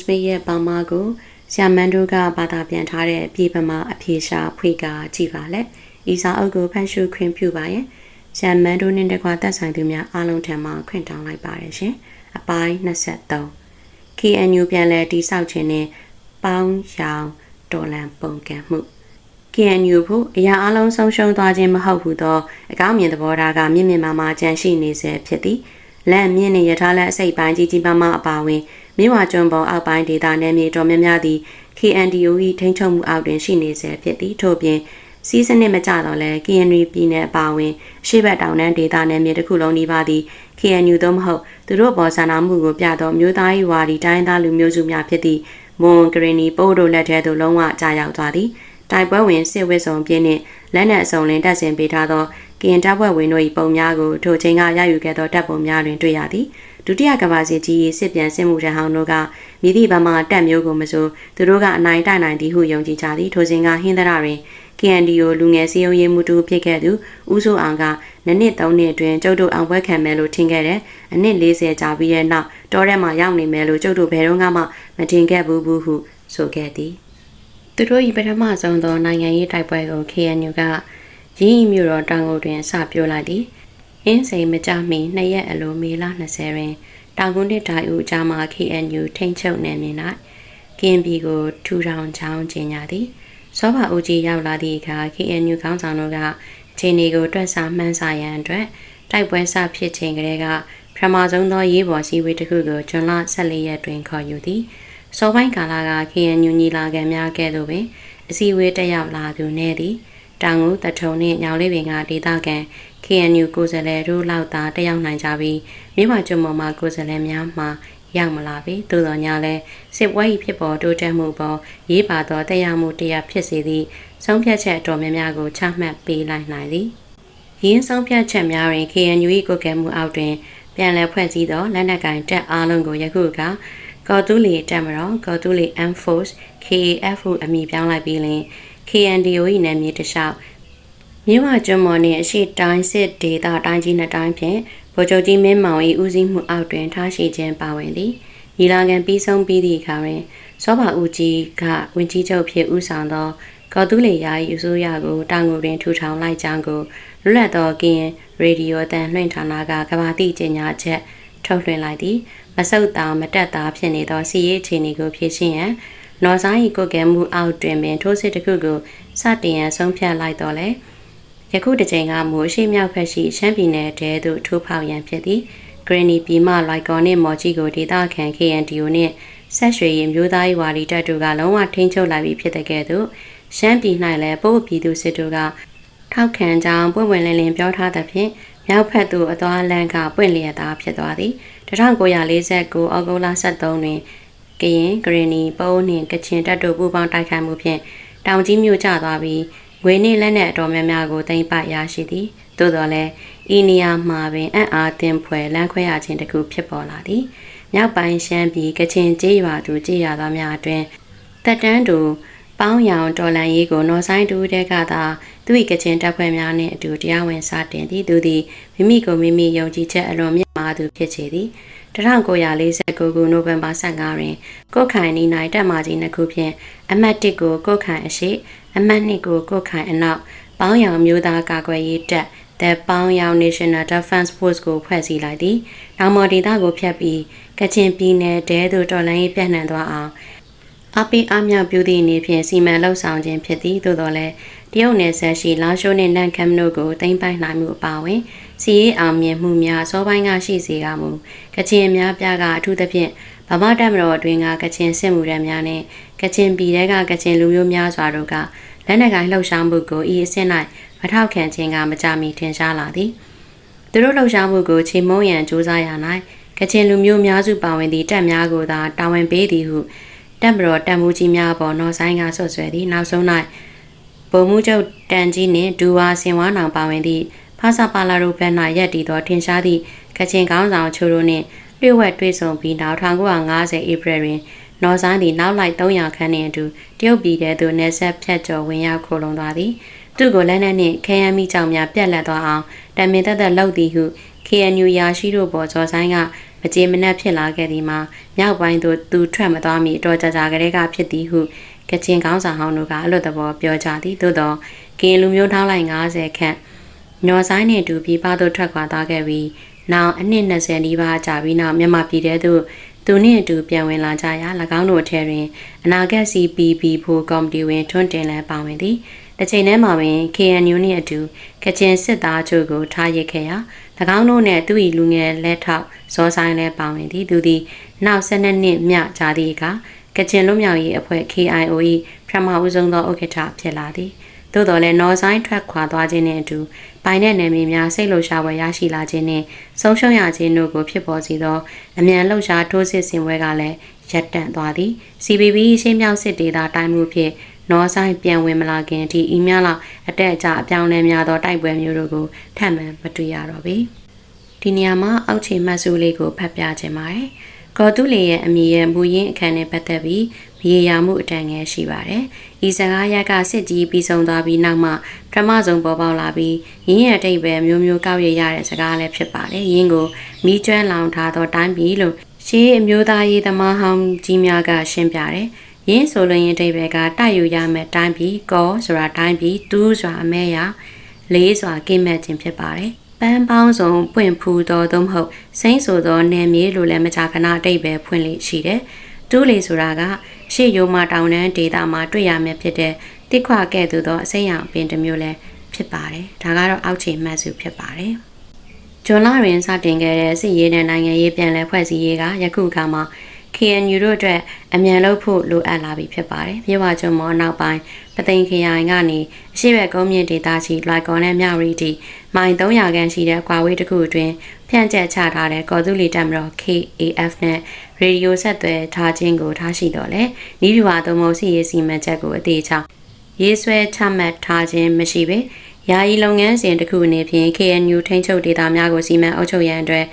Smith ရဲ့ပေါမာကိုဆရာမန်တို့ကဘာသာပြန်ထားတဲ့ပြည်ပမှာအဖြေရှာဖွေကကြည်ပါလက်ဤစာအုပ်ကိုဖတ်ရှုခွင့်ပြုပါရင်ဆရာမန်တို့နဲ့တကွာတက်ဆိုင်သူများအားလုံးထံမှခွင့်တောင်းလိုက်ပါတယ်ရှင်အပိုင်း23 KNU ပြန်လည်တိစောက်ခြင်းနဲ့ပေါင်းရောင်တော်လန်ပုံကံမှု KNU ဖို့အရာအလုံးဆုံးရှုံးသွားခြင်းမဟုတ်ဘူးသောအကောင်းမြင်သဘောထားကမြင့်မြင့်မားမားကြန့်ရှိနေစေဖြစ်သည်လက်မြင့်နေရထားလက်အစိပ်ပိုင်းကြီးကြီးမားမားအပါဝင် မြဝကျွန်းပေါ်အောက်ပိုင်းဒေသနယ်မြေတော်များများသည် KNDO ၏ထိန်းချုပ်မှုအောက်တွင်ရှိနေစေဖြစ်သည်ထို့ပြင်စီးစနစ်မကြတော့လဲ KNU ပြည်နယ်အပါဝင်ရှေ့ဘက်တောင်တန်းဒေသနယ်မြေတစ်ခုလုံးဒီပါသည် KNU သို့မဟုတ်သူတို့ပေါ်ဆန္ဒမှုကိုပြသောမျိုးသားရေးဝါဒီတိုင်းသားလူမျိုးစုများဖြစ်သည့်မွန်ဂရီနီပိုးတို့လက်ထဲသို့လုံးဝကြာရောက်သွားသည်တိုက်ပွဲဝင်စစ်ဝစ်စုံပြင်းနှင့်လက်နက်အစုံလင်တပ်ဆင်ပေးထားသောကရင်တပ်ဖွဲ့ဝင်တို့၏ပုံများကိုထိုချိန်ကရယူခဲ့သောတပ်ပုံများတွင်တွေ့ရသည် ဒုတိယကမ္ဘာစစ်ကြီး၏စစ်ပြန်စစ်မှုထမ်းဟောင်းတို့ကမိသည့်ဗမာတပ်မျိုးကိုမဆိုသူတို့ကအနိုင်တိုက်နိုင်သည်ဟုယုံကြည်ကြသည်ထိုစဉ်ကဟင်းသရတွင် KNDO လူငယ်စည်းရုံးရေးမှုတူဖြစ်ခဲ့သူဦးစိုးအောင်ကနနစ်3နှစ်အတွင်းကျုပ်တို့အောင်ပွဲခံမယ်လို့ထင်ခဲ့တယ်။အနစ်40ကြာပြီးတဲ့နောက်တောထဲမှာရောက်နေမယ်လို့ကျုပ်တို့ဘယ်တော့မှမထင်ခဲ့ဘူးဘူးဟုဆိုခဲ့သည်။သူတို့ဤပထမဆုံးသောနိုင်ငံရေးတိုက်ပွဲကို KNU ကရင်းဤမြို့တော်တောင်ကုန်တွင်စပြိုလိုက်သည်။ အင်းစိန်မကြမီနှစ်ရက်အလိုမေလ20တွင်တောင်ကုန်းတစ်တိုင်ဦးကြားမှာ KNU ထိန်းချုပ်နေမြင်၌ကင်းပြည်ကိုထူထောင်ချောင်းကျင်းကြသည်။စောဘာဦးကြီးရောက်လာသည့်အခါ KNU ခေါင်းဆောင်တို့ကအခြေအနေကိုတွက်ဆမှန်းဆရန်အတွက်တိုက်ပွဲစဖြစ်ချိန်ကလေးကပထမဆုံးသောရေးပေါ်စည်းဝေးတစ်ခုကိုဂျွန်လ14ရက်တွင်ခေါ်ယူသည်စောပိုင်းကာလက KNU ညီလာခံများကဲ့သို့ပင်အစည်းအဝေးတက်ရောက်လာသူနေသည် တောင်ဦးတထုံနှင့်ညောင်လေးပင်ကဒေသခံ KNU ကိုယ်စားလှယ်တို့လောက်သာတက်ရောက်နိုင်ကြပြီးမြို့မကျွန်းပေါ်မှာကိုယ်စားလှယ်များမှာရောက်မလာပြီသို့တော်ညာလဲစစ်ပွဲ၏ဖြစ်ပေါ်တိုးတက်မှုပေါ်ရေးပါသောတရားမှုတရားဖြစ်စေသည့်ဆုံးဖြတ်ချက်အတော်များများကိုချမှတ်ပေးလိုက်နိုင်သည်ရင်းဆုံးဖြတ်ချက်များတွင် KNU ၏ကိုယ်ကဲမှုအောက်တွင်ပြန်လည်ဖွဲ့စည်းသောလက်နက်ကင်တပ်အားလုံးကိုယခုကကော်တူလီတပ်မတော်ကော်တူလီ M Force KAF ဟုအမည်ပြောင်းလိုက်ပြီးလင် KNDO ၏နာမည်တခြားမြို့မကျွန်းမော်နှင့်အရှိတိုင်းစစ်ဒေသတိုင်းကြီးနှစ်တိုင်းဖြင့်ဗိုလ်ချုပ်ကြီးမင်းမောင်၏ဦးစီးမှုအောက်တွင်ထားရှိခြင်းပါဝင်သည်ညီလာခံပြီးဆုံးပြီးသည့်အခါတွင်စောဘာဦးကြီးကဝင်ကြီးချုပ်ဖြစ်ဦးဆောင်သောကော်တူးလေယာ၏အစိုးရကိုတောင်ကိုတွင်ထူထောင်လိုက်ကြောင်းကိုလွတ်လပ်သောကရင်ရေဒီယိုအသံလွှင့်ဌာနကကဘာတိကြေညာချက်ထုတ်လွှင့်လိုက်သည်မဆုတ်တာမတက်တာဖြစ်နေသောစီရေးအခြေအနေကိုဖြေရှင်းရန် နော်ဆိုင်ကိုကဲမှုအောက်တွင်ပင်ထိုးစစ်တစ်ခုကိုစတင်ရန်ဆုံးဖြတ်လိုက်တော့လေယခုတစ်ချိန်ကမိုးရှိမြောက်ဖက်ရှိရှမ်းပြည်နယ်တဲသို့ထိုးဖောက်ရန်ဖြစ်သည်ဂရနီပြည်မှလိုက်ကော်နှင့်မော်ကြီးကိုဒေသခံ KNDO နှင့်ဆက်ရွှေရင်မျိုးသားရေးဝါဒီတပ်တို့ကလုံးဝထိန်းချုပ်လိုက်ပြီးဖြစ်တဲ့ကဲ့သို့ရှမ်းပြည်၌လည်းပို့ပြည်သူစစ်တို့ကထောက်ခံကြောင်းပွင့်ဝင်လင်းလင်းပြောထားသဖြင့်မြောက်ဖက်သို့အသွားလမ်းကပွင့်လျက်သားဖြစ်သွားသည်1949အောက်တိုဘာ23တွင် ကရင်ဂရနီပိုးနှင့်ကချင်တပ်တို့ပူးပေါင်းတိုက်ခိုက်မှုဖြင့်တောင်ကြီးမြို့ကျသွားပြီးငွေနှင့်လက်နက်အတော်များများကိုတင်ပရရှိသည်သို့တော်လည်းဤနေရာမှာပင်အံ့အားသင်ဖွယ်လမ်းခွဲရခြင်းတစ်ခုဖြစ်ပေါ်လာသည်မြောက်ပိုင်းရှမ်းပြည်ကချင်ကျေးရွာသူကျေးရွာသားများအတွင်တက်တန်းတူပေါင်းရောင်တော်လန်ရေးကိုနော်ဆိုင်တူတဲ့ကသာသူ၏ကချင်တပ်ဖွဲ့များနှင့်အတူတရားဝင်စတင်သည်သူသည်မိမိကိုမိမိယုံကြည်ချက်အလွန်မြတ်မာသူဖြစ်ချေသည် 1949ခုနိုဝင်ဘာ15တွင်ကုတ်ခိုင်နီနိုင်တပ်မကြီးနှစ်ခုဖြင့်အမတ်1ကိုကုတ်ခိုင်အရှိအမတ်2ကိုကုတ်ခိုင်အနောက်ပေါင်းရောင်မျိုးသားကာကွယ်ရေးတပ် The ပေါင်းရောင် National Defense Force ကိုဖွဲ့စည်းလိုက်သည်။နောက်မော်ဒေတာကိုဖျက်ပြီးကချင်ပြည်နယ်တဲသို့တော်လှန်ရေးပြန့်နှံ့သွားအောင်အပိအမြောက်ပြုသည့်အနေဖြင့်စီမံလှုပ်ဆောင်ခြင်းဖြစ်သည်သို့တော်လည်းတရုတ်နယ်ဆက်ရှိလာရှိုးနှင့်နန်ခမ်တို့ကိုတင်ပိုင်နိုင်မှုအပါအဝင် စီရေးအောင်မြင်မှုများစောပိုင်းကရှိစေကမူကချင်များပြကအထူးသဖြင့်ဗမာတပ်မတော်အတွင်းကကချင်စစ်မှုထမ်းများနှင့်ကချင်ပြည်ထဲကကချင်လူမျိုးများစွာတို့ကလက်နက်ကိုင်လှုပ်ရှားမှုကိုဤအဆင့်၌မထောက်ခံခြင်းကမကြမီထင်ရှားလာသည်သူတို့လှုပ်ရှားမှုကိုချိန်မုံရန်စူးစမ်းရ၌ကချင်လူမျိုးများစုပါဝင်သည့်တပ်များကိုသာတာဝန်ပေးသည်ဟုတပ်မတော်တပ်မှုကြီးများပေါ်နော်ဆိုင်ကဆွတ်ဆွဲသည်နောက်ဆုံး၌ဗိုလ်မှူးချုပ်တန်ကြီးနှင့်ဒူဝါစင်ဝါနောင်ပါဝင်သည့် ဖာစာပါလာတို့ဘက်၌ရက်တည်သောထင်ရှားသည့်ကချင်ကောင်းဆောင်ချိုတို့နှင့်လျှို့ဝှက်တွေ့ဆုံပြီးနောက်1950ဧပြီတွင်နော်ဆိုင်သည်နောက်လိုက်300ခန်းနှင့်အတူတရုတ်ပြည်ထဲသို့နေဆက်ဖြတ်ကျော်ဝင်ရောက်ခိုလုံသွားသည်သူ့ကိုလက်နက်နှင့်ခဲယမ်းမိကြောင်များပြက်လက်သွားအောင်တမင်သက်သက်လှုပ်သည်ဟု KNU ရာရှိတို့ပေါ်ကျော်ဆိုင်ကမကြေမနက်ဖြစ်လာခဲ့သည်မှာမြောက်ပိုင်းသို့သူထွက်မသွားမီအတော်ကြာကြာကလေးကဖြစ်သည်ဟုကချင်ကောင်းဆောင်ဟောင်းတို့ကအလွတ်တဘောပြောကြသည်သို့သောကင်းလူမျိုးထောင်းလိုက်90ခန့် ညော်ဆိုင်နှင့်အတူပြည်ပသို့ထွက်ခွာသွားခဲ့ပြီးနောက်အနှစ်20နီးပါးကြာပြီးနောက်မြန်မာပြည်ထဲသို့သူနှင့်အတူပြန်ဝင်လာကြရာ၎င်းတို့အထက်တွင်အနာဂတ် CPB ဖို့ကော်မတီဝင်ထွန်းတင်လည်းပါဝင်သည်တစ်ချိန်တည်းမှာပင် KNU နှင့်အတူကချင်စစ်သားချုပ်ကိုထားရစ်ခဲ့ရာ၎င်းတို့နှင့်သူ၏လူငယ်လက်ထောက်ဇောဆိုင်လည်းပါဝင်သည်သူသည်နောက်12နှစ်မြကြာသည့်အခါကချင်လူမျိုးရေးအဖွဲ့ KIO ၏ပထမဦးဆုံးသောဥက္ကဋ္ဌဖြစ်လာသည် သို့တော်လည်းနော်ဆိုင်ထွက်ခွာသွားခြင်းနှင့်အတူပိုင်တဲ့နယ်မြေများစိတ်လှုပ်ရှားပွဲရရှိလာခြင်းနှင့်ဆုံးရှုံးရခြင်းတို့ကိုဖြစ်ပေါ်စေသောအမြန်လှုပ်ရှားထိုးစစ်ဆင်ပွဲကလည်းရပ်တန့်သွားသည် CBB ရှင်းမြောက်စစ်ဒေသတိုင်းမှုဖြင့်နော်ဆိုင်ပြန်ဝင်မလာခင်အထိအီးများလောက်အတက်အကျအပြောင်းလဲများသောတိုက်ပွဲမျိုးတို့ကိုထပ်မံမတွေ့ရတော့ပေဒီနေရာမှာအောက်ခြေမှတ်စုလေးကိုဖတ်ပြခြင်းပါတယ် ကော်တူလီရဲ့အမည်ရဲ့မူရင်းအခန်းနဲ့ပတ်သက်ပြီးမရေရာမှုအတန်ငယ်ရှိပါတယ်။ဤစကားရက်ကစစ်ကြီးပြီးဆုံးသွားပြီးနောက်မှပထမဆုံးပေါ်ပေါက်လာပြီးရင်းရဲ့အတိတ်ပဲမျိုးမျိုးကောက်ရရတဲ့စကားလည်းဖြစ်ပါတယ်။ရင်းကိုမိကျွမ်းလောင်ထားသောတိုင်းပြည်လို့ရှေးအမျိုးသားရေးသမားဟောင်းကြီးများကရှင်းပြတယ်။ရင်းဆိုလို့ရင်အတိတ်ပဲကတိုက်ယူရမယ်တိုင်းပြည်ကောဆိုတာတိုင်းပြည်တူးဆိုတာအမဲရလေးစွာကိမဲ့ခြင်းဖြစ်ပါတယ်။ ပန်းပေါင်းစုံပွင့်ဖူးသောသို့မဟုတ်စိမ့်ဆိုသောနယ်မြေလိုလည်းမကြာခဏအတိတ်ပဲဖွင့်လေရှိတယ်။တူးလေဆိုတာကရှေ့ရိုးမတောင်တန်းဒေသမှာတွေ့ရမယ်ဖြစ်တဲ့တိခွကဲ့သို့သောအစိမ်းရောင်ပင်တစ်မျိုးလည်းဖြစ်ပါတယ်။ဒါကတော့အောက်ခြေမှတ်စုဖြစ်ပါတယ်။ဂျွန်လာရင်စတင်ခဲ့တဲ့စစ်ရေးနဲ့နိုင်ငံရေးပြန်လည်ဖွဲ့စည်းရေးကယခုအခါမှာ KNU တို့အတွက်အမြန်လုပ်ဖို့လိုအပ်လာပြီဖြစ်ပါတယ်။မြေဝကျွန်းမောနောက်ပိုင်း ပသိမ်ခရိုင်ကနေအရှိဘက်ကုန်းမြင့်ဒေသရှိလိုက်ကော်နဲ့မြရီတီမိုင်300ခန့်ရှိတဲ့ကွာဝေးတစ်ခုအတွင်းဖြန့်ကျက်ချထားတဲ့ကော်သူလီတက်မတော် KAF နဲ့ရေဒီယိုဆက်သွယ်ထားခြင်းကိုထားရှိတော့လေ။နီးပြွာသုံးမစီရေးစီမံချက်ကိုအသေးချောင်းရေးဆွဲချမှတ်ထားခြင်းမရှိပေယာယီလုပ်ငန်းစဉ်တစ်ခုအနေဖြင့် KNU ထိန်းချုပ်ဒေသများကိုစီမံအုပ်ချုပ်ရန်အတွက်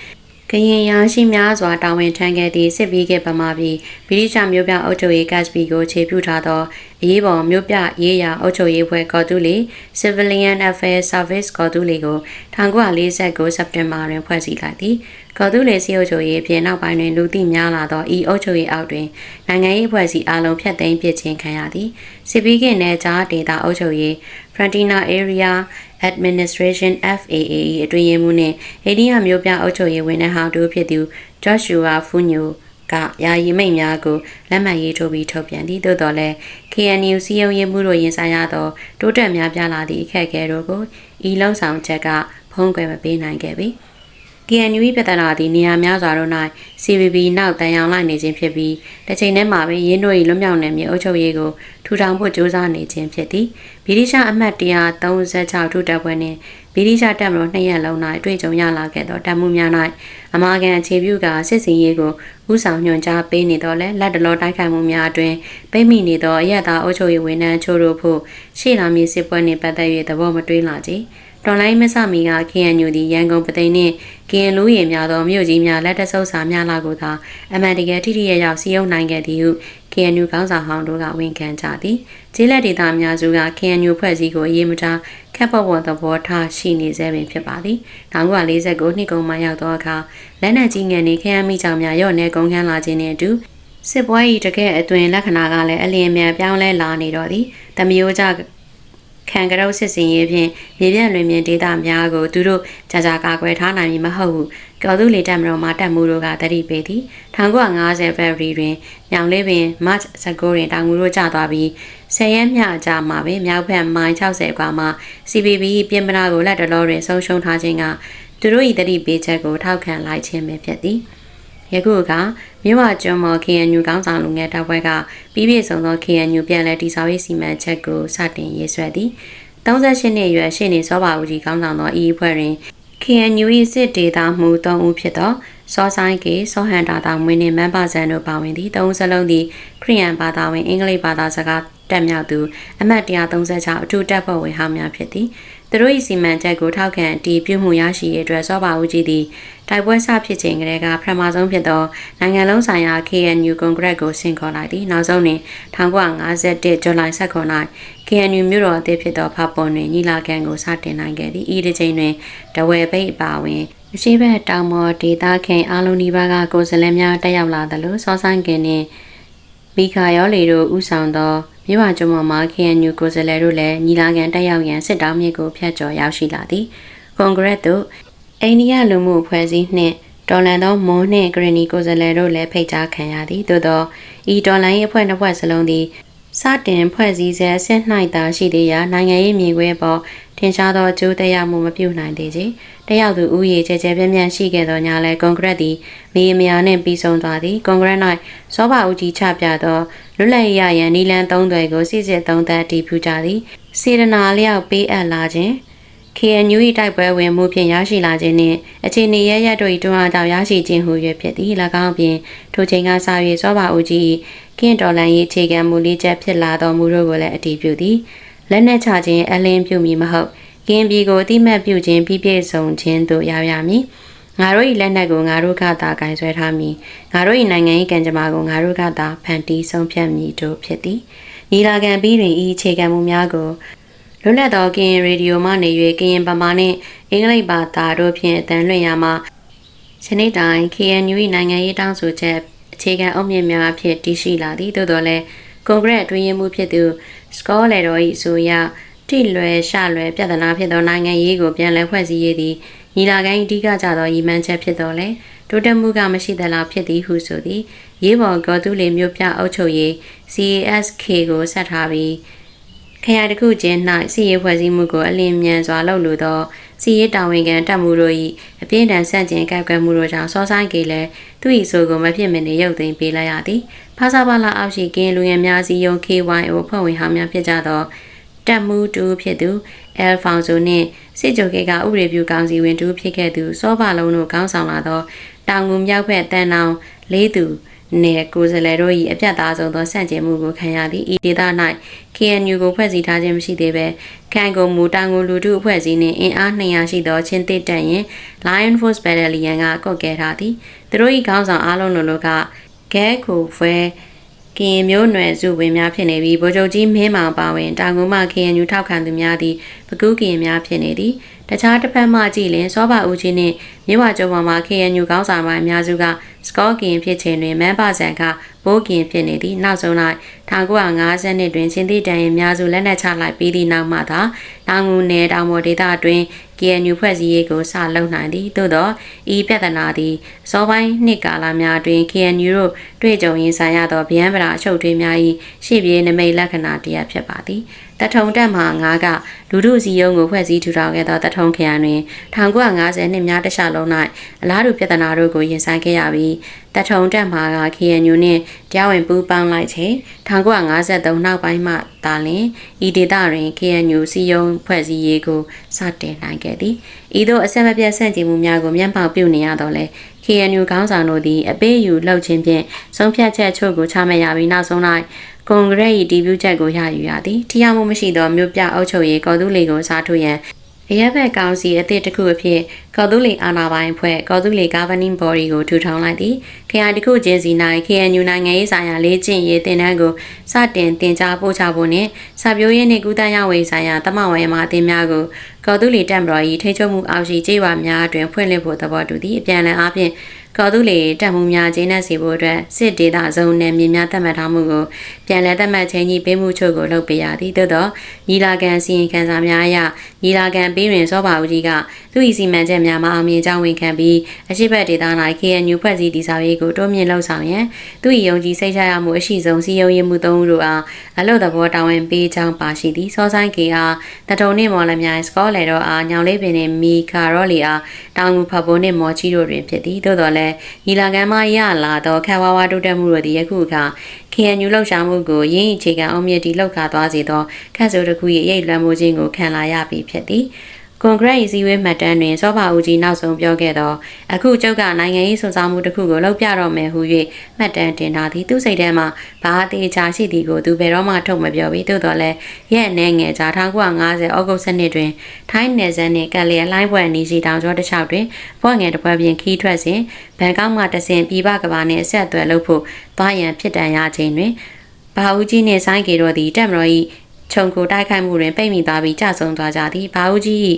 ကရင်ရရှိများစွာတာဝန်ထမ်းခဲ့သည့်စစ်ဘီးကဗမာပြည်ဗြိတိရှမြို့ပြအုပ်ချုပ်ရေးကတ်စပီကိုခြေပြုထားသောအရေးပေါ်မြို့ပြရေးရာအုပ်ချုပ်ရေးဖွဲ့ကော်တူလီ Civilian Affairs Service ကော်တူလီကို1949စက်တင်ဘာတွင်ဖွဲ့စည်းလိုက်သည်ကော်တူလီစီအုပ်ချုပ်ရေးအပြင်နောက်ပိုင်းတွင်လူသိများလာသောဤအုပ်ချုပ်ရေးအောက်တွင်နိုင်ငံရေးဖွဲ့စည်းအလုံးဖြတ်သိမ်းပစ်ခြင်းခံရသည်စစ်ဘီးကနယ်ကြားဒေသအုပ်ချုပ်ရေး Frontina Area Administration FAA ၏အတွင်းရေးမှူးနှင့်အိန္ဒိယမျိုးပြအုပ်ချုပ်ရေးဝန်ထမ်းဟောင်းတို့ဖြစ်သူ Joshua Funyo ကယာယီမိတ်များကိုလက်မှတ်ရေးထိုးပြီးထုတ်ပြန်သည်သို့တော်လည်း KNU စီယုံရေးမှုတို့ရင်ဆိုင်ရသောတိုးတက်များပြားလာသည့်အခက်အခဲတို့ကိုဤလုံဆောင်ချက်ကဖုံးကွယ်မပေးနိုင်ခဲ့ပေ။ KNU ၏ပြဿနာသည်နေရာများစွာတို့၌ CVB နောက်တန်ရောင်လိုက်နေခြင်းဖြစ်ပြီးတစ်ချိန်တည်းမှာပင်ရင်းတို့၏လွတ်မြောက်နယ်မြေအုပ်ချုပ်ရေးကိုထူထောင်ဖို့ကြိုးစားနေခြင်းဖြစ်သည်ဗြိတိရှအမှတ်136ထုတပ်ဖွဲ့နှင့်ဗြိတိရှတပ်မတော်နှစ်ရက်လုံး၌တွေ့ကြုံရလာခဲ့သောတပ်မှုများ၌အမာခံအခြေပြုကစစ်စင်ရေးကိုဥဆောင်ညွှန်ကြားပေးနေတော့လဲလက်တလောတိုက်ခိုက်မှုများအတွင်ပိတ်မိနေသောအရသာအုပ်ချုပ်ရေးဝန်ထမ်းချို့တို့ဖို့ရှေ့လာမည်စစ်ပွဲနှင့်ပတ်သက်၍သဘောမတွေးလာကြ။ တော်လိုင်းမဆမီက KNU သည်ရန်ကုန်ပသိမ်နှင့်ကရင်လူရည်များသောမြို့ကြီးများလက်တဆုပ်စာများလာကိုသာအမှန်တကယ်ထိထိရရောက်စီယုံနိုင်ခဲ့သည်ဟု KNU ကောင်းဆောင်ဟောင်းတို့ကဝန်ခံကြသည်ကျေးလက်ဒေသအများစုက KNU ဖွဲ့စည်းကိုအရေးမထားခက်ပေါ်ပေါ်သဘောထားရှိနေစေပင်ဖြစ်ပါသည်1949နှစ်ကုန်မှရောက်သောအခါလက်နက်ကြီးငယ်နေခရမ်းမိကြောင်များရော့နေကုန်ခန်းလာခြင်းနှင့်အတူစစ်ပွဲ၏တကယ်အသွင်လက္ခဏာကလည်းအလင်းမြန်ပြောင်းလဲလာနေတော့သည်တမျိုးကြ ခံကြုပ်စစ်စင်ရေးဖြင့်မြေပြန့်လွင်မြင်ဒေသများကိုသူတို့ကြာကြာကာကွယ်ထားနိုင်မည်မဟုတ်ဘူးကျော်သူလေတက်မတော်မှာတက်မှုတို့ကတတိပေးသည်1950 February တွင်ညောင်လေးပင် March 19တွင်တောင်ငူတို့ကျသွားပြီးဆယ်ရက်မြကြမှာပင်မြောက်ဘက်မိုင်60ကွာမှာ CBB ပြင်ပနာကိုလက်တလောတွင်ဆုံးရှုံးထားခြင်းကသူတို့၏တတိပေးချက်ကိုထောက်ခံလိုက်ခြင်းပဲဖြစ်သည် ယခုကမြို့ဝကျွန်းမော် KNU ကောင်းဆောင်လူငယ်တပ်ဖွဲ့ကပြီးပြည့်စုံသော KNU ပြန်လည်တည်ဆောက်ရေးစီမံချက်ကိုစတင်ရေးဆွဲသည်38နှစ်အရွယ်ရှေ့နေစောပါဦးကြီးကောင်းဆောင်သောဤအဖွဲ့တွင် KNU ၏စစ်ဒေသမှု3ဦးဖြစ်သောစောဆိုင်ကေစောဟန်တာတာမွေးနှင့်မန်းပါဇန်တို့ပါဝင်သည့်သုံးစလုံးသည်ခရီးယန်ဘာသာဝင်အင်္ဂလိပ်ဘာသာစကားတက်မြောက်သူအမတ်136အထူးတပ်ဖွဲ့ဝင်ဟောင်းများဖြစ်သည် သူတို့၏စီမံချက်ကိုထောက်ခံတည်ပြုမှုရရှိရေးအတွက်စောပါဦးကြီးသည်တိုက်ပွဲဆဖြစ်ချိန်ကလေးကပထမဆုံးဖြစ်သောနိုင်ငံလုံးဆိုင်ရာ KNU ကွန်ဂရက်ကိုဆင့်ခေါ်လိုက်သည်နောက်ဆုံးတွင်1951ဇူလိုင်19၌ KNU မြို့တော်အသစ်ဖြစ်သောဖပွန်တွင်ညီလာခံကိုစတင်နိုင်ခဲ့သည်ဤတစ်ချိန်တွင်တဝဲပိတ်အပါဝင်အရှိဘက်တောင်မော်ဒေတာခင်အာလုံးဒီဘာကကိုယ်စလဲများတက်ရောက်လာသလိုစောဆိုင်ကင်နှင့်မီခါယောလီတို့ဥဆောင်သော မြို့ဝကျွန်းပေါ်မှာ KNU ကိုယ်စားလှယ်တို့လည်းညီလာခံတက်ရောက်ရန်စစ်တောင်းမြစ်ကိုဖျက်ကျော်ရောက်ရှိလာသည်ကွန်ဂရက်သို့အိန္ဒိယလူမှုအဖွဲ့အစည်းနှင့်တော်လန်သောမွန်နှင့်ဂရနီကိုယ်စားလှယ်တို့လည်းဖိတ်ကြားခံရသည်သို့သောဤတော်လန်၏အဖွဲ့နှစ်ဖွဲ့စလုံးသည်စတင်ဖွဲ့စည်းဆဲအဆင့်၌သာရှိသေးရာနိုင်ငံရေးမြေခွဲပေါ်ထင်ရှားသောအကျိုးသက်ရောက်မှုမပြုနိုင်သေးချေတက်ရောက်သူဥယေကျကျပြန့်ပြန့်ရှိခဲ့သောညာလဲကွန်ဂရက်သည်မီအမယာနှင့်ပြီးဆုံးသွားသည်ကွန်ဂရက်၌စောဘဦးကြီးချပြသော လွတ်လပ်ရရန်နီလန်သုံးသွယ်ကိုစစ်စစ်သုံးသက်တည်ပြုကြသည်စေရနာလျောက်ပေးအပ်လာခြင်း KNU ၏တိုက်ပွဲဝင်မှုဖြင့်ရရှိလာခြင်းနှင့်အခြေအနေရရတို့၏တွန်းအားကြောင့်ရရှိခြင်းဟု၍ဖြစ်သည်၎င်းပြင်ထိုချိန်ကစ၍စောပါဦးကြီးကင်းတော်လန်၏အခြေခံမူလေးချက်ဖြစ်လာသောမူတို့ကိုလည်းအတည်ပြုသည်လက်နက်ချခြင်းအလင်းပြုမည်မဟုတ်ကင်းပြည်ကိုအတိမတ်ပြုခြင်းပြည့်ပြည့်စုံခြင်းတို့ရောက်ရမည် ငါတို့၏လက်နက်ကိုငါတို့ကသာကင်ဆွဲထားမည်ငါတို့၏နိုင်ငံ၏ကံကြမ္မာကိုငါတို့ကသာဖန်တီးဆုံးဖြတ်မည်တို့ဖြစ်သည်ညီလာခံပြီးတွင်ဤအခြေခံမူများကိုလွတ်လပ်သောကရင်ရေဒီယိုမှနေ၍ကရင်ဗမာနှင့်အင်္ဂလိပ်ဘာသာတို့ဖြင့်အသံလွှင့်ရမှာယနေ့တိုင် KNU ၏နိုင်ငံရေးတောင်းဆိုချက်အခြေခံအုတ်မြစ်များအဖြစ်တည်ရှိလာသည်သို့တော်လည်းကွန်ဂရက်အတွင်းရေးမှုဖြစ်သူစကောလေတော်၏အဆိုအရတိလွယ်ရှလွယ်ပြဿနာဖြစ်သောနိုင်ငံရေးကိုပြန်လည်ဖွဲ့စည်းရေးသည် ညီလာခံအဓိကကြသောရည်မှန်းချက်ဖြစ်တော်လဲတိုးတက်မှုကမရှိသလောက်ဖြစ်သည်ဟုဆိုသည်ရေးပေါ်ကောသူလေမျိုးပြအုပ်ချုပ်ရေး CASK ကိုဆက်ထားပြီးခရိုင်တစ်ခုချင်း၌စီရေးဖွဲ့စည်းမှုကိုအလင်းမြန်စွာလုပ်လို့သောစီရေးတာဝန်ခံတပ်မှုတို့၏အပြင်းထန်ဆန့်ကျင်ကပ်ကွက်မှုတို့ကြောင့်စောဆိုင်ကေလည်းသူ၏ဆိုကိုမဖြစ်မနေရုပ်သိမ်းပေးလိုက်ရသည်ဖာစာပါလာအောက်ရှိကင်းလူငယ်များစီယုံ KYO ဖွဲ့ဝင်ဟောင်းများဖြစ်ကြသော တပ်မှုတူဖြစ်သူအယ်ဖောင်ဆိုနှင့်စစ်ကြိုကေကဥပဒေပြုကောင်စီဝင်တူဖြစ်ခဲ့သူစောပါလုံးတို့ခေါင်းဆောင်လာသောတောင်ငူမြောက်ဘက်တန်တောင်လေးသူနယ်ကိုယ်စားလှယ်တို့၏အပြတ်သားဆုံးသောဆန့်ကျင်မှုကိုခံရသည့်ဤဒေသ၌ KNU ကိုဖွဲ့စည်းထားခြင်းမရှိသေးပဲခံကုန်မူတောင်ကိုလူထုအဖွဲ့အစည်းနှင့်အင်အား200ရှိသောချင်းတစ်တန်ရင် Lion Force Battalion ကကော့ကဲထားသည်သူတို့၏ခေါင်းဆောင်အားလုံးလိုလိုကဂဲခုဖဲ ကရင်မျိုးနွယ်စုဝင်များဖြစ်နေပြီးဗိုလ်ချုပ်ကြီးမင်းမောင်ပါဝင်တောင်ကုန်းမှ KNU ထောက်ခံသူများသည်ပကူးကရင်များဖြစ်နေသည် တခြားတစ်ဖက်မှကြည့်လင်စောပါဦးချင်းနှင့်မြို့ဝကျော်ပေါ်မှာ KNU ကောင်းဆောင်ပိုင်းအများစုကစကောကင်ဖြစ်ခြင်းတွင်မန်ပါဆန်ကဘိုးကင်ဖြစ်နေသည့်နောက်ဆုံး၌1950နှစ်တွင်ချင်းသည့်တန်ရင်များစုလက်နက်ချလိုက်ပြီးသည့်နောက်မှသာတောင်ငူနယ်တောင်ပေါ်ဒေသတွင် KNU ဖွဲ့စည်းရေးကိုစလုပ်နိုင်သည်သို့သောဤပြဿနာသည်အစောပိုင်းနှစ်ကာလများတွင် KNU တို့တွေ့ကြုံရင်ဆိုင်ရသောဗျမ်းပရာအချုပ်ထွေးများ၏ရှေ့ပြေးနမိတ်လက္ခဏာတရဖြစ်ပါသည် တထုံတက်မှငါကလူထုစီယုံကိုဖွဲ့စည်းထူထောင်ခဲ့သောတထုံခရိုင်တွင်1950နှစ်များတခြားလုံး၌အလားတူပြဿနာတို့ကိုရင်ဆိုင်ခဲ့ရပြီးတထုံတက်မှက KNU နှင့်တရားဝင်ပူးပေါင်းလိုက်ချိန်1953နောက်ပိုင်းမှသာလျှင်ဤဒေသတွင် KNU စီယုံဖွဲ့စည်းရေးကိုစတင်နိုင်ခဲ့သည်ဤသို့အဆက်မပြတ်ဆန့်ကျင်မှုများကိုမျက်မှောက်ပြုနေရတော့လဲ KNU ခေါင်းဆောင်တို့သည်အပေးယူလှုပ်ခြင်းဖြင့်ဆုံးဖြတ်ချက်ချို့ကိုချမှတ်ရပြီးနောက်ဆုံး၌ ကွန်ဂရက်၏တည်ပြုချက်ကိုရယူရသည်ထိရောက်မှုမရှိသောမြို့ပြအုပ်ချုပ်ရေးကော်သူလီကိုစားထုတ်ရန်အရက်ဘက်ကောင်စီအသစ်တစ်ခုအဖြစ်ကော်သူလီအာဏာပိုင်ဖွဲ့ကော်သူလီ governing body ကိုထူထောင်လိုက်သည်ခရိုင်တစ်ခုချင်းစီ၌ KNU နိုင်ငံရေးဆိုင်ရာလေးကျင့်ရေးတင်တန်းကိုစတင်တင် जा ပို့ချဖို့နှင့်စာပြိုးရေးနှင့်ကုသရေးဝေဆိုင်ရာတမဝဲမှာအသင်းများကိုကော်သူလီတက်မတော်၏ထိချုပ်မှုအောက်ရှိကြေးဝါများအတွင်ဖွင့်လှစ်ဖို့သဘောတူသည်အပြန်အလှန်အားဖြင့်ကော်သူလေတက်မှုများကျင်းနေစီဖို့အတွက်စစ်ဒေသဇုံနယ်မြေများသတ်မှတ်ထားမှုကိုပြန်လည်သတ်မှတ်ခြင်းကြီးပေးမှုချုပ်ကိုလုပ်ပေးရသည်သို့သောညီလာခံစီရင်ခံစာများအရညီလာခံပြီးတွင်စောပါဦးကြီးကသူ၏စီမံချက်များမှာအောင်မြင်ကြောင်းဝန်ခံပြီးအရှိတ်ဘက်ဒေသ၌ KNU ဖွဲ့စည်းတည်ဆောက်ရေးကိုတိုးမြင့်လှုပ်ဆောင်ရန်သူ၏ယုံကြည်စိတ်ချရမှုအရှိဆုံးစီယုံရမှုသုံးဦးတို့အားအလုတ်သဘောတာဝန်ပေးကြောင်းပါရှိသည်စောဆိုင်ကေအားတထုံနှင့်မော်လမြိုင်စကောလေတော်အားညောင်လေးပင်နှင့်မီကာရော့လီအားတောင်ငူဖဘုံနှင့်မော်ချီတို့တွင်ဖြစ်သည်သို့တော်လည်းညီလာခံမှရလာသောခက်ဝါးဝါတိုးတက်မှုတို့သည်ယခုအခါ KNU လှုပ်ရှားမှုကိုရင်းအခြေခံအောင်မြင်တည်လှုပ်ခါသွားစေသောခက်ဆိုတစ်ခု၏ရိပ်လွှမ်းမိုးခြင်းကိုခံလာရပြီဖြစ်သည် ကွန်ဂရက်၏စည်းဝေးမှတ်တမ်းတွင်စောပါဦးကြီးနောက်ဆုံးပြောခဲ့သောအခုကျုပ်ကနိုင်ငံရေးစုံစမ်းမှုတစ်ခုကိုလုပ်ပြတော့မယ်ဟု၍မှတ်တမ်းတင်ထားသည်သူစိတ်ထဲမှာဘာအသေးချာရှိသည်ကိုသူဘယ်တော့မှထုတ်မပြောပြီးသို့တော်လည်းရဲ့အနေငယ်ကြား1950ဩဂုတ်7နှစ်တွင်ထိုင်းနယ်စပ်နှင့်ကက်လျက်လိုင်းပွဲနီစီတောင်ကျောတစ်လျှောက်တွင်ဖွဲ့ငယ်တစ်ပွဲပြင်ခီးထွက်စဉ်ဘန်ကောက်မှတဆင်ပြည်ပကဘာနှင့်အဆက်အသွယ်လုပ်ဖို့သွားရန်ဖြစ်တန်ရခြင်းတွင်ဘာဦးကြီးနှင့်ဆိုင်ကေတို့သည်တက်မတော်၏ ခြုံကိုတိုက်ခိုက်မှုတွင်ပိတ်မိသွားပြီးကြဆုံသွားကြသည်ဘာဦးကြီး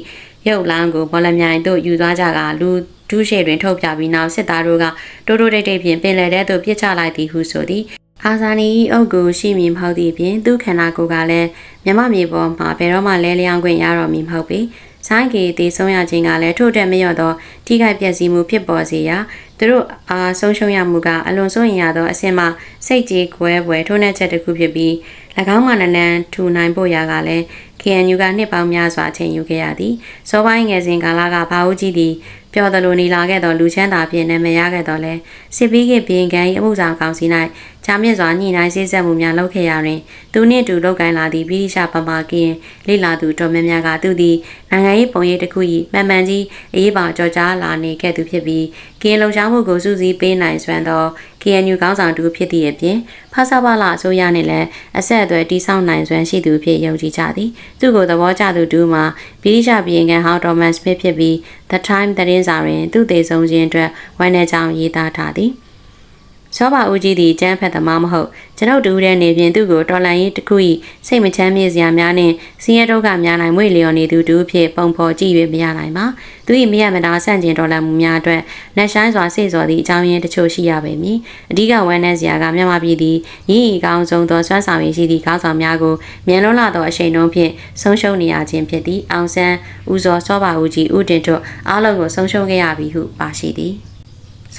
ရုပ်လောင်းကိုဘောလမြိုင်တို့ယူသွားကြကလူဒုရှိတွင်ထုတ်ပြပြီးနောက်စစ်သားတို့ကတိုးတိုးတိတ်တိတ်ဖြင့်ပင်လယ်ထဲသို့ပြစ်ချလိုက်သည်ဟုဆိုသည်အာဇာနီ၏အုပ်ကိုရှိမည်မဟုတ်သည့်ဖြင့်သူခန္ဓာကိုယ်ကလည်းမြမမြေပေါ်မှဘယ်တော့မှလဲလျောင်းခွင့်ရတော်မူမဟုတ်ပေဆိုင်ကေတည်ဆုံးရခြင်းကလည်းထို့တက်မလျော့သောထိခိုက်ပျက်စီးမှုဖြစ်ပေါ်စေရာသူတို့အားဆုံးရှုံးရမှုကအလွန်စိုးရင်ရသောအစင်မှစိတ်ကြေကွဲပွဲထိုးနှက်ချက်တစ်ခုဖြစ်ပြီး၎ င်းမှနနန်ထူနိုင်ဖို့ရာကလည်း KNU ကနှစ်ပေါင်းများစွာအချိန်ယူခဲ့ရသည်စောပိုင်းငယ်စဉ်ကာလကဘာဦးကြီးသည်ပျော်သလိုနေလာခဲ့သောလူချမ်းသာဖြင့်နာမည်ရခဲ့တော်လဲစစ်ပီးကဘင်းကန်၏အမှုဆောင်ကောင်စီ၌ချာမြင့်စွာညှိနှိုင်းစည်းဆက်မှုများလုပ်ခဲ့ရာတွင်သူနှင့်တူလုပ်ကိုင်လာသည့်ဗြိတိရှပမာကင်းလိလာသူတော်များများကသူသည်နိုင်ငံရေးပုံရိပ်တစ်ခု၏မှန်မှန်ကြီးအေးပါကြော်ကြားလာနေခဲ့သူဖြစ်ပြီးကင်းလုံချောင်းမှုကိုစူးစီးပေးနိုင်စွမ်းသော KNU ကောင်းဆောင်တူဖြစ်သည့်အပြင်ဖဆပါလာအစိုးရနှင့်လည်းအဆက်အသွယ်တိစောက်နိုင်စွမ်းရှိသူဖြစ်ယုံကြည်ကြသည်သူကိုသဘောကျသူတူမှာဗြိတိရှဘီယင်ကန်ဟောင်းဒေါ်မန်စမစ်ဖြစ်ပြီး The Time သတင်းစာတွင်သူသေဆုံးခြင်းအတွက်ဝမ်းနည်းကြောင်းရေးသားထားသည် စောပါဦးကြီးသည်ကျန်းဖက်သမားမဟုတ်ကျွန်ုပ်တူတဲ့နေပြင်သူ့ကိုတော်လန်ရေးတစ်ခု၏စိတ်မချမ်းမြေ့စရာများနှင့်စင်းရဲဒုက္ခများနိုင်မွေလျော်နေသူတူဖြစ်ပုံဖော်ကြည့်၍မရနိုင်ပါသူ၏မရမတာဆန့်ကျင်တော်လန်မှုများအတွက်လက်ဆိုင်စွာစိတ်စော်သည့်အကြောင်းရင်းတချို့ရှိရပေမည်အဓိကဝမ်းနည်းစရာကမြန်မာပြည်သည်ရည်ရည်ကောင်းဆုံးသောစွမ်းဆောင်ရည်ရှိသည့်ခေါင်းဆောင်များကိုမြန်လွန်းလာသောအချိန်တုန်းဖြင့်ဆုံးရှုံးနေရခြင်းဖြစ်သည့်အောင်ဆန်းဦးစောစောပါဦးကြီးဦးတင်တို့အားလုံးကိုဆုံးရှုံးခဲ့ရပြီဟုပါရှိသည်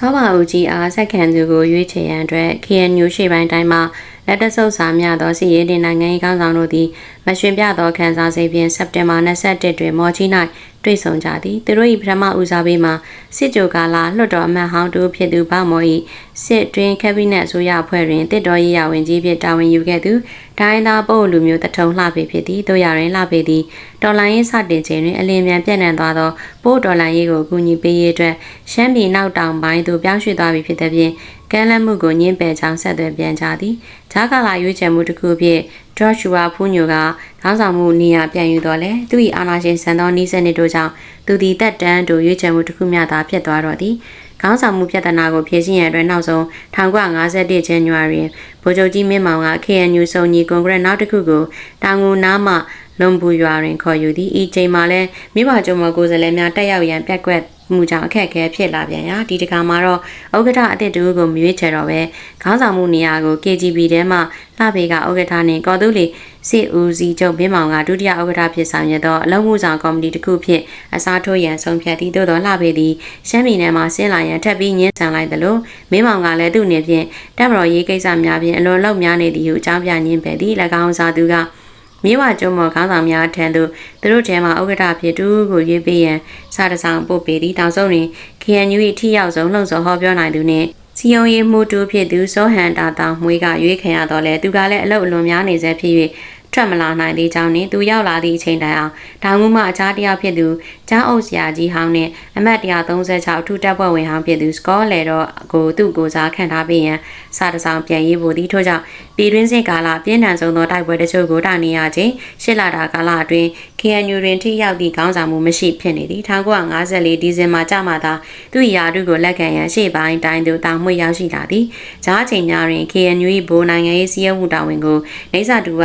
စောပါဦးကြီးအားဆက်ခံသူကိုရွေးချယ်ရန်အတွက် KNU ရှေ့ပိုင်းတိုင်းမှာ လက်တဆုပ်စာများသောစီရေးတင်နိုင်ငံရေးကောင်းဆောင်တို့သည်မရှင်ပြသောခန်းစားစိတ်ဖြင့်စက်တင်ဘာ21တွင်မော်ချီ၌တွေ့ဆုံကြသည်သူတို့၏ပထမဦးစားပေးမှာစစ်ကြိုကာလာလွှတ်တော်အမတ်ဟောင်းတူဖြစ်သူဗမော်၏စစ်တွင်ကက်ဘိနက်အစိုးရအဖွဲ့တွင်တစ်တော်ရေးရဝင်ကြီးဖြစ်တာဝန်ယူခဲ့သူဒိုင်းသားပို့လူမျိုးတထုံလှပေဖြစ်သည်တို့ရရင်လှပေသည်တော်လိုင်းရေးစတင်ခြင်းတွင်အလင်းမြန်ပြန့်နှံ့သွားသောပို့တော်လိုင်းရေးကိုအကူအညီပေးရေးအတွက်ရှမ်းပြည်နောက်တောင်ပိုင်းသို့ပြောင်းရွှေ့သွားပြီဖြစ်တဲ့ဖြင့် ကမ်းလှမ်းမှုကိုညှင်းပယ်ချောင်းဆက်သွယ်ပြန်ကြသည်ဂျာကာလာရွေးချယ်မှုတစ်ခုဖြင့် Joshua ဖူးညိုကခေါင်းဆောင်မှုနေရာပြန်ယူတော့လဲသူ၏အာဏာရှင်ဆန်သောနှီးစနစ်တို့ကြောင့်သူသည်တက်တန်းတို့ရွေးချယ်မှုတစ်ခုမျှသာဖြစ်သွားတော့သည်ခေါင်းဆောင်မှုပြဿနာကိုဖြေရှင်းရန်အတွက်နောက်ဆုံး1951ဇန်နဝါရီဗိုလ်ချုပ်ကြီးမင်းမောင်က KNU စုံညီကွန်ဂရက်နောက်တစ်ခုကိုတောင်ငူနားမှ လွန်ပူရွာတွင်ခေါ်ယူသည်ဤချိန်မှာလဲမိဘကျုံမကိုယ်စားလှယ်များတက်ရောက်ရန်ပြက်ကွက်မှုကြောင့်အခက်အခဲဖြစ်လာပြန်ရာဒီတခါမှာတော့ဥက္ကဋ္ဌအသစ်တူကိုမရွေးချယ်တော့ပဲခေါင်းဆောင်မှုနေရာကို KGB ထဲမှာလှပေကဥက္ကဋ္ဌနဲ့ကော်သူလီစစ်ဦးစီးချုပ်ဘင်းမောင်ကဒုတိယဥက္ကဋ္ဌဖြစ်ဆောင်ရသောအလုံးမှုဆောင်ကော်မတီတစ်ခုဖြင့်အစားထိုးရန်ဆုံးဖြတ်သည်သို့သောလှပေသည်ရှမ်းပြည်နယ်မှာဆင်းလာရန်ထပ်ပြီးညှင်းဆန်လိုက်သလိုမင်းမောင်ကလည်းသူ့အနေဖြင့်တပ်မတော်ရေးကိစ္စများဖြင့်အလွန်လောက်များနေသည်ဟုအကြောင်းပြညင်းပယ်သည်၎င်းစားသူက မြေဝကျုံမော်ခေါင်းဆောင်များထံသို့သူတို့ထဲမှဥက္ကဋ္ဌဖြစ်သူကိုရွေးပေးရန်စာတစောင်ပို့ပေးသည်တောင်စုံတွင် KNU ၏ထိရောက်ဆုံးလှုံ့ဆော်ဟောပြောနိုင်သူနှင့်စီယုံရေးမှုတူဖြစ်သူစောဟန်တာတောင်မွေးကရွေးခံရတော့လဲသူကလည်းအလုတ်အလွန်များနေစေဖြစ်၍ ထွက်မလာနိုင်သေးကြောင်းနှင့်သူရောက်လာသည့်အချိန်တိုင်အောင်တောင်ငူမှအခြားတစ်ယောက်ဖြစ်သူကျန်းအုပ်ဆရာကြီးဟောင်းနှင့်အမတ်136အထူးတပ်ဖွဲ့ဝင်ဟောင်းဖြစ်သူစကောလေတော့ကိုသူ့ကိုစားခံထားပြီးရန်စာတစောင်ပြန်ရေးဖို့သည်ထို့ကြောင့်ပြည်တွင်းစစ်ကာလပြင်းထန်ဆုံးသောတိုက်ပွဲတချို့ကိုတာနေရခြင်းရှစ်လတာကာလအတွင်း KNU တွင်ထိရောက်သည့်ခေါင်းဆောင်မှုမရှိဖြစ်နေသည်1954ဒီဇင်ဘာကျမှသာသူ့ရာထူးကိုလက်ခံရန်ရှေ့ပိုင်းတိုင်းသို့တောင်မှွေရောက်ရှိလာသည်ဂျားချိန်များတွင် KNU ၏ဘိုးနိုင်ငံရေးစီးရဲမှုတာဝန်ကိုနေစာတူက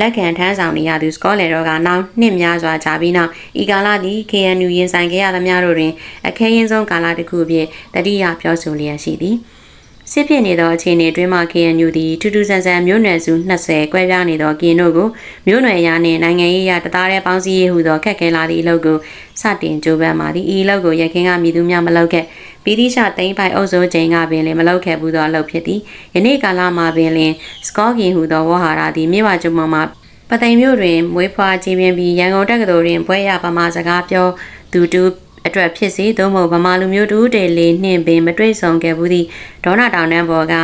လက်ခံထမ်းဆောင်နေရသူစကောလေတော်ကနောက်နှစ်များစွာကြာပြီးနောက်ဤကာလသည် KNU ရင်ဆိုင်ခဲ့ရသမျှတို့တွင်အခဲရင်ဆုံးကာလတစ်ခုအဖြစ်တတိယပြောဆိုလျက်ရှိသည် စစ်ဖြစ်နေသောအခြေအနေအတွင်းမှာ KNU သည်ထူးထူးဆန်းဆန်းမြို့နယ်စု20ကွဲပြားနေသောကင်းတို့ကိုမြို့နယ်ရာနှင့်နိုင်ငံရေးရာတသားတဲ့ပေါင်းစည်းရေးဟုသောခက်ခဲလာသည့်အလုပ်ကိုစတင်ကြိုးပမ်းပါသည်ဤအလုပ်ကိုရခင်ကမြည်သူများမလုပ်ခဲ့ပြီးသည့်ချသိန်းပိုင်အုပ်စိုးချိန်ကပင်လည်းမလုပ်ခဲ့ဘူးသောအလုပ်ဖြစ်သည်ယနေ့ကာလမှာပင်လင်စကောကင်ဟုသောဝဟာရသည်မြေဝကျုံမှာပသိမ်မြို့တွင်မွေးဖွားကြီးပြင်းပြီးရန်ကုန်တက္ကသိုလ်တွင်ဘွဲ့ရပမာစကားပြောသူတူ အတွက်ဖြစ်စေသို့မဟုတ်ဗမာလူမျိုးတူတေလေးနှင့်ပင်မတွေ့ဆုံခဲ့ဘူးသည့်ဒေါနာတောင်တန်းပေါ်က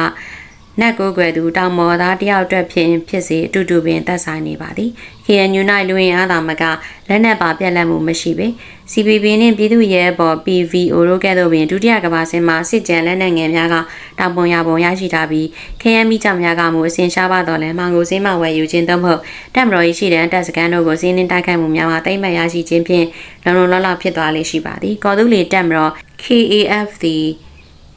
နတ်ကိုကွယ်သူတောင်မော်သားတယောက်အတွက်ဖြစ်ဖြစ်စေအတူတူပင်သက်ဆိုင်နေပါသည် KNU ၌လူဝင်အားသာမကလက်နက်ပါပြက်လက်မှုမရှိပေ CPB နှင့်ပြည်သူ့ရဲဘော် PVO တို့ကဲ့သို့ပင်ဒုတိယကမ္ဘာစစ်မှာစစ်ကြံလက်နက်ငယ်များကတောင်ပုံရပုံရရှိထားပြီး KNM ကြောင့်များကမှုအစဉ်ရှားပါတော့လဲမောင်ကိုစင်းမဝယ်ယူခြင်းသို့မဟုတ်တပ်မတော်၏ရှိတဲ့တပ်စခန်းတို့ကိုစင်းနှင်းတိုက်ခိုက်မှုများမှာတိမ့်မှတ်ရရှိခြင်းဖြင့်လုံလုံလောက်လောက်ဖြစ်သွားလေရှိပါသည်ကော်သူလီတပ်မတော် KAF သည်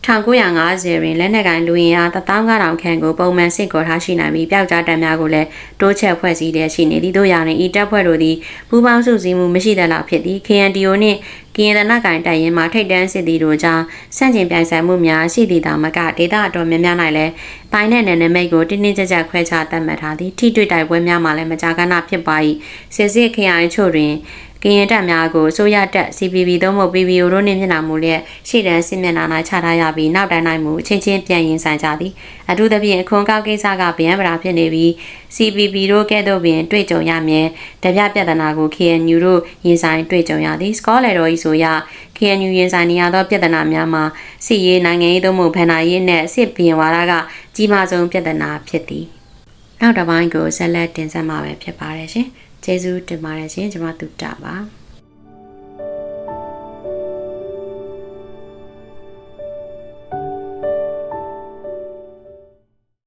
1950တွင်လက်နက်ကိုင်လူရင်အား15000ခန့်ကိုပုံမှန်စစ်ကောထားရှိနိုင်ပြီးပျောက်ကြားတပ်များကိုလည်းတိုးချက်ဖွဲ့စည်းတဲ့ရှိနေသည်တို့ရာတွင်ဤတပ်ဖွဲ့တို့သည်ပူးပေါင်းစုစည်းမှုမရှိသလောက်ဖြစ်သည် KNDO နှင့်ကရင်တနကိုင်တပ်ရင်းမှထိတ်တန်းစစ်သည်တို့ကြားစန့်ကျင်ပြိုင်ဆိုင်မှုများရှိသည်သာမကဒေသအတော်များများ၌လည်းပိုင်းနဲ့နယ်နိမိတ်ကိုတင်းတင်းကြပ်ကြပ်ခွဲခြားသတ်မှတ်ထားသည်ထိတွေ့တိုက်ပွဲများမှာလည်းမကြာခဏဖြစ်ပါ၏စစ်စစ်ခရိုင်ချို့တွင် ကရင်တပ်များကိုအစိုးရတပ် CPB သို့မဟုတ် PBO တို့နှင့်မျက်နှာမူလျက်ရှေ့တန်းစစ်မျက်နှာ၌ချထားရပြီးနောက်တိုင်း၌မူအချင်းချင်းပြန်ရင်ဆိုင်ကြသည်အထူးသဖြင့်အခွန်ကောက်ကိစ္စကဗျံပရာဖြစ်နေပြီး CPB တို့ကဲ့သို့ပင်တွေ့ကြုံရမည်တပြပြဿနာကို KNU တို့ရင်ဆိုင်တွေ့ကြုံရသည် Scholar တော်ဤဆိုရ KNU ရင်ဆိုင်နေရသောပြဿနာများမှာစစ်ရေးနိုင်ငံရေးသို့မဟုတ်ဗန်နာရေးနှင့်စစ်ဘီယံဝါဒကကြီးမားဆုံးပြဿနာဖြစ်သည်နောက်တစ်ပိုင်းကိုဆက်လက်တင်ဆက်မှာပဲဖြစ်ပါတယ်ရှင် ကျေးဇူးတင်ပါတယ်ရှင်ကျွန်မတူတာပါ